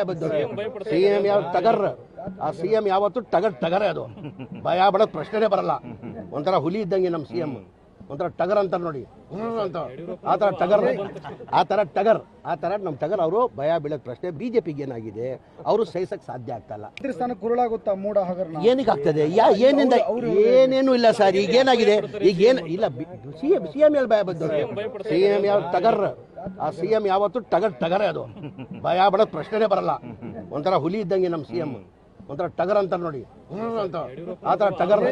ಭಯ ಬಂದು C M ಯಾವ ಟಗರ್ ಆ ಸಿ ಎಂ ಯಾವತ್ತು ಟಗರ್ ಟಗರೇ ಅದು. ಭಯ ಬಡೋದು ಪ್ರಶ್ನೆನೇ ಬರಲ್ಲ. ಒಂಥರ ಹುಲಿ ಇದ್ದಂಗೆ ನಮ್ಮ ಸಿ ಎಂ ಒಂಥರ ಟಗರ್ ಅಂತಾರೆ ನೋಡಿ. ಅಂತ. ಆ ಥರ ಟಗರ್. ಆ ಥರ ಟಗರ್. ಆ ಥರ ನಮ್ಮ ಟಗರ್ ಅವರು ಭಯ ಬೀಳೋದು ಪ್ರಶ್ನೆ. ಬಿಜೆಪಿಗೆ ಏನಾಗಿದೆ? ಅವರು ಸಹಿಸಕ್ಕೆ ಸಾಧ್ಯ ಆಗ್ತಲ್ಲ ಕುರುಳಾಗುತ್ತಾ ಮೂಡ ಏನಕ್ಕೆ ಆಗ್ತದೆ? ಯಾ ಏನಿಂದ? ಏನೇನು ಇಲ್ಲ ಸರ್. ಈಗ ಏನಾಗಿದೆ? ಈಗ ಏನು ಇಲ್ಲ ಸಿ ಎಂ ಸಿ ಎಂ ಹೇಳಿ ಭಯ ಬಂದು ಸಿ ಎಂ ಯಾವ ಟಗರ್ ಆ ಸಿ ಎಂ ಯಾವತ್ತು ಟಗರ್ ಟಗರೇ ಅದು. ಭಯ ಬಡೋದು ಪ್ರಶ್ನೆನೇ ಬರಲ್ಲ. ಒಂಥರ ಹುಲಿ ಇದ್ದಂಗೆ ನಮ್ಮ ಸಿ ಎಂ ಒಂಥರ ಟಗರ್ ಅಂತಾರೆ ನೋಡಿ. ಅಂತ. ಆ ಥರ ಟಗರ್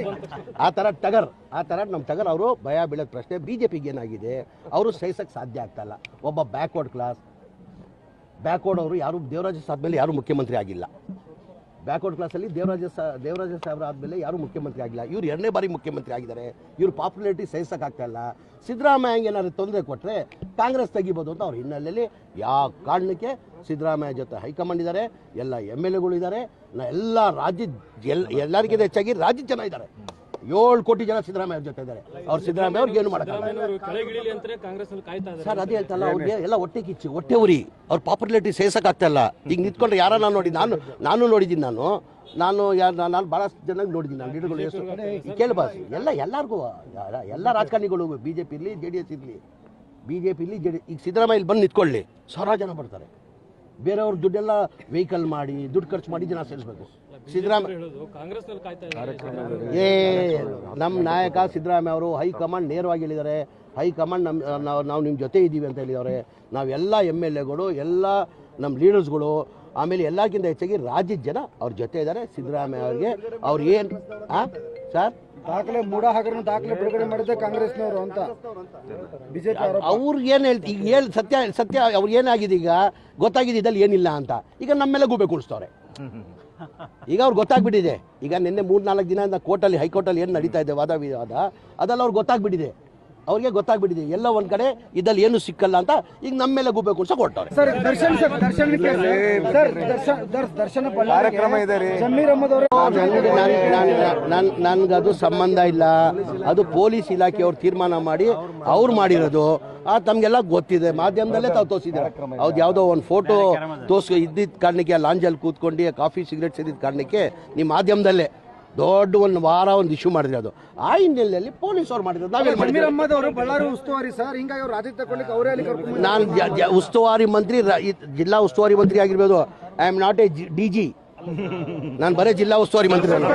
ಆ ಥರ ಟಗರ್. ಆ ಥರ ನಮ್ಮ ಟಗರ್ ಅವರು ಭಯ ಬೀಳೋದು ಪ್ರಶ್ನೆ ಬಿಜೆಪಿಗೆ ಏನಾಗಿದೆ? ಅವರು ಸಹಿಸಕ್ಕೆ ಸಾಧ್ಯ ಆಗ್ತಾಯಿಲ್ಲ ಇಲ್ಲ. ಒಬ್ಬ ಬ್ಯಾಕ್ವರ್ಡ್ ಕ್ಲಾಸ್. ಬ್ಯಾಕ್ವರ್ಡ್ ಅವರು ಯಾರು? ದೇವರಾಜ ಆದ್ಮೇಲೆ ಯಾರು ಮುಖ್ಯಮಂತ್ರಿ ಆಗಿಲ್ಲ. ಬ್ಯಾಕ್ವರ್ಡ್ ಕ್ಲಾಸಲ್ಲಿ ದೇವರಾಜ ಸಾ ದೇವರಾಜ ಸಾಹೇಬ್ರ ಆದಮೇಲೆ ಯಾರು ಮುಖ್ಯಮಂತ್ರಿ ಆಗಿಲ್ಲ. ಇವ್ರು ಎರಡನೇ ಬಾರಿ ಮುಖ್ಯಮಂತ್ರಿ ಆಗಿದ್ದಾರೆ. ಇವ್ರ ಪಾಪ್ಯುಲಾರಿಟಿ ಸಹಿಸೋಕ್ಕಾಗ್ತಾ ಇಲ್ಲ. ಸಿದ್ದರಾಮಯ್ಯಂಗೆ ಏನಾದ್ರು ತೊಂದರೆ ಕೊಟ್ಟರೆ ಕಾಂಗ್ರೆಸ್ ತೆಗಿಬೋದು ಅಂತ ಅವ್ರ ಹಿನ್ನೆಲೆಯಲ್ಲಿ ಯಾವ ಕಾರಣಕ್ಕೆ ಸಿದ್ದರಾಮಯ್ಯ ಜೊತೆ ಹೈಕಮಾಂಡ್ ಇದ್ದಾರೆ ಎಲ್ಲ ಎಂ ಎಲ್ ಎಗಳು ಇದ್ದಾರೆ ಎಲ್ಲ ರಾಜ್ಯ ಎಲ್ ಎಲ್ಲರಿಗಿಂತ ಹೆಚ್ಚಾಗಿ ರಾಜ್ಯ ಜನ ಇದ್ದಾರೆ ಏಳು ಕೋಟಿ ಜನ ಸಿದ್ದರಾಮಯ್ಯ ಜೊತೆ ಇದ್ದಾರೆ. ಅವ್ರು ಸಿದ್ದರಾಮಯ್ಯ ಅವ್ರಿಗೆ ಏನು ಮಾಡೋಕ್ಕಾಗಲ್ಲ. ಸರ್ ಅದೇ ಹೇಳ್ತಲ್ಲ ಅವ್ರಿಗೆ ಎಲ್ಲ ಹೊಟ್ಟೆ ಕಿಚ್ಚು ಹೊಟ್ಟೆ ಉರಿ. ಅವ್ರ ಪಾಪ್ಯುಲಾರಿಟಿ ಸೇರ್ಸಕ್ಕಾಗ್ತಾ ಇಲ್ಲ. ಈಗ ನಿಂತ್ಕೊಂಡ್ರೆ ಯಾರ ನಾನು ನೋಡಿ ನಾನು ನಾನು ನೋಡಿದ್ದೀನಿ ನಾನು. ನಾನು ಯಾರು ನಾನು ಭಾಳಷ್ಟು ಜನಕ್ಕೆ ನೋಡಿದ್ದೀನಿ ನಾನು ಲೀಡರ್ಗಳು ಎಷ್ಟು. ಕೇಳಬಾರ್ದು ಎಲ್ಲ ಎಲ್ಲರಿಗೂ ಎಲ್ಲ ರಾಜಕಾರಣಿಗಳು ಬಿ ಜೆ ಪಿ ಇರಲಿ ಜೆ ಡಿ ಎಸ್ ಇರಲಿ. ಬಿ ಜೆ ಪಿಲಿ ಜೆ ಡಿ ಈಗ ಸಿದ್ದರಾಮಯ್ಯ ಇಲ್ಲಿ ಬಂದು ನಿಂತ್ಕೊಳ್ಳಿ. ಸಾವಿರ ಜನ ಬರ್ತಾರೆ. ಬೇರೆಯವ್ರ ದುಡ್ಡೆಲ್ಲ ವೆಹಿಕಲ್ ಮಾಡಿ ದುಡ್ಡು ಖರ್ಚು ಮಾಡಿ ಜನ ಸೇರಿಸ್ಬೇಕು. ಸಿದ್ದರಾಮಯ್ಯ ಹೇಳೋದು ಕಾಂಗ್ರೆಸ್ನಲ್ಲಿ ಕಾಯ್ತಾ ಇದ್ದಾರೆ. ಏ ನಮ್ಮ ನಾಯಕ ಸಿದ್ದರಾಮಯ್ಯ ಅವರು ಹೈಕಮಾಂಡ್ ನೇರವಾಗಿ ಹೇಳಿದ್ದಾರೆ. ಹೈಕಮಾಂಡ್ ನಮ್ಮ ನಾವು ನಾವು ನಿಮ್ಮ ಜೊತೆ ಇದ್ದೀವಿ ಅಂತ ಹೇಳಿದ್ದಾರೆ. ನಾವೆಲ್ಲ ಎಂ ಎಲ್ ಎಗಳು ಎಲ್ಲ ನಮ್ಮ ಲೀಡರ್ಸ್ಗಳು ಆಮೇಲೆ ಎಲ್ಲಕ್ಕಿಂತ ಹೆಚ್ಚಾಗಿ ರಾಜ್ಯದ ಜನ ಅವ್ರ ಜೊತೆ ಇದ್ದಾರೆ. ಸಿದ್ದರಾಮಯ್ಯ ಅವ್ರಿಗೆ ಅವ್ರು ಏನು ಹಾಂ ಸರ್? ದಾಖಲೆ ಮೂಡ ಹಗರಣ ದಾಖಲೆ ಬಿಡುಗಡೆ ಮಾಡಿದ್ದೆ ಕಾಂಗ್ರೆಸ್ನವರು ಅಂತ. ಬಿಜೆಪಿ ಅವ್ರು ಏನು ಹೇಳ್ತಿ ಈಗ ಹೇಳಿ ಸತ್ಯ ಸತ್ಯ ಅವ್ರು ಏನಾಗಿದೆ ಈಗ? ಗೊತ್ತಾಗಿದೆ ಇದ್ರಲ್ಲಿ ಏನಿಲ್ಲ ಅಂತ. ಈಗ ನಮ್ಮೆಲ್ಲ ಗೂಬೆ ಕೂಡಿಸ್ತವ್ರೆ. ಈಗ ಅವ್ರು ಗೊತ್ತಾಗ್ಬಿಟ್ಟಿದೆ. ಈಗ ನಿನ್ನೆ ಮೂರು ನಾಲ್ಕು ದಿನದಿಂದ ಕೋರ್ಟಲ್ಲಿ, ಹೈಕೋರ್ಟಲ್ಲಿ ಏನು ನಡೀತಾ ಇದೆ ವಾದ ವಿವಾದ, ಅದೆಲ್ಲ ಅವ್ರು ಗೊತ್ತಾಗ್ಬಿಟ್ಟಿದೆ. ಅವ್ರಿಗೆ ಗೊತ್ತಾಗ್ಬಿಟ್ಟಿದೆ ಎಲ್ಲ ಒಂದ್ ಕಡೆ ಇದ್ರಲ್ಲಿ ಏನು ಸಿಕ್ಕಲ್ಲ ಅಂತ ಈಗ ನಮ್ಮ ಮೇಲೆ ಗುಬ್ಬೆ ಕುಡ್ಸಕ್ ಹೊರಟವ್ರೆ sir Darshan sir Darshan sir Darshan there- Darshan ಬಳ್ಳಾರಿಗೆ ಜಮೀರ್ ಅಹಮದ್ ಅವರೇ ನನ್ಗದು ಸಂಬಂಧ ಇಲ್ಲ. ಅದು ಪೊಲೀಸ್ ಇಲಾಖೆಯವ್ರು ತೀರ್ಮಾನ ಮಾಡಿ ಅವ್ರು ಮಾಡಿರೋದು. ಆ ತಮ್ಗೆಲ್ಲ ಗೊತ್ತಿದೆ. ಮಾಧ್ಯಮದಲ್ಲೇ ತಾವು ತೋರಿಸಿದ್ದಾರೆ? ಅವ್ದು ಯಾವುದೋ ಒಂದು ಫೋಟೋ ತೋರ್ಸ್ ಇದ್ದಿದ್ದ ಕಾರಣಕ್ಕೆ ಆ ಲಾಂಜಲ್ಲಿ ಕೂತ್ಕೊಂಡು ಕಾಫಿ ಸಿಗರೆಟ್ ಸೇದಿದ್ದ ಕಾರಣಕ್ಕೆ ನಿಮ್ಮ ಮಾಧ್ಯಮದಲ್ಲೇ ದೊಡ್ಡ ಒಂದು ವಾರ ಒಂದು ಇಶ್ಯೂ ಮಾಡಿದ್ರೆ ಅದು. ಆ ಹಿನ್ನೆಲೆಯಲ್ಲಿ ಪೊಲೀಸ್ ಅವ್ರು ಮಾಡಿದ್ರು. ನಾವೇನು ಮಾಡಿದ್ವಿ? ಅಹಮದ್ ಅವರು ಬಳ್ಳಾರಿ ಉಸ್ತುವಾರಿ ಸರ್ ಹಿಂಗಾಗಿ ಅವ್ರು ರಾಜ್ಯ ತಗೊಳ್ಳಿಕ್ಕೆ ಅವರೇ ಅಲ್ಲಿ ಕರ್ಕೊಂಡು ನಾನು ಜ- ಜ- ಉಸ್ತುವಾರಿ ಮಂತ್ರಿ ರ- ಜಿಲ್ಲಾ ಉಸ್ತುವಾರಿ ಮಂತ್ರಿ ಆಗಿರ್ಬೋದು. I am not a D G ನಾನು ಬರೇ ಜಿಲ್ಲಾ ಉಸ್ತುವಾರಿ ಮಂತ್ರಿ ನಾನು.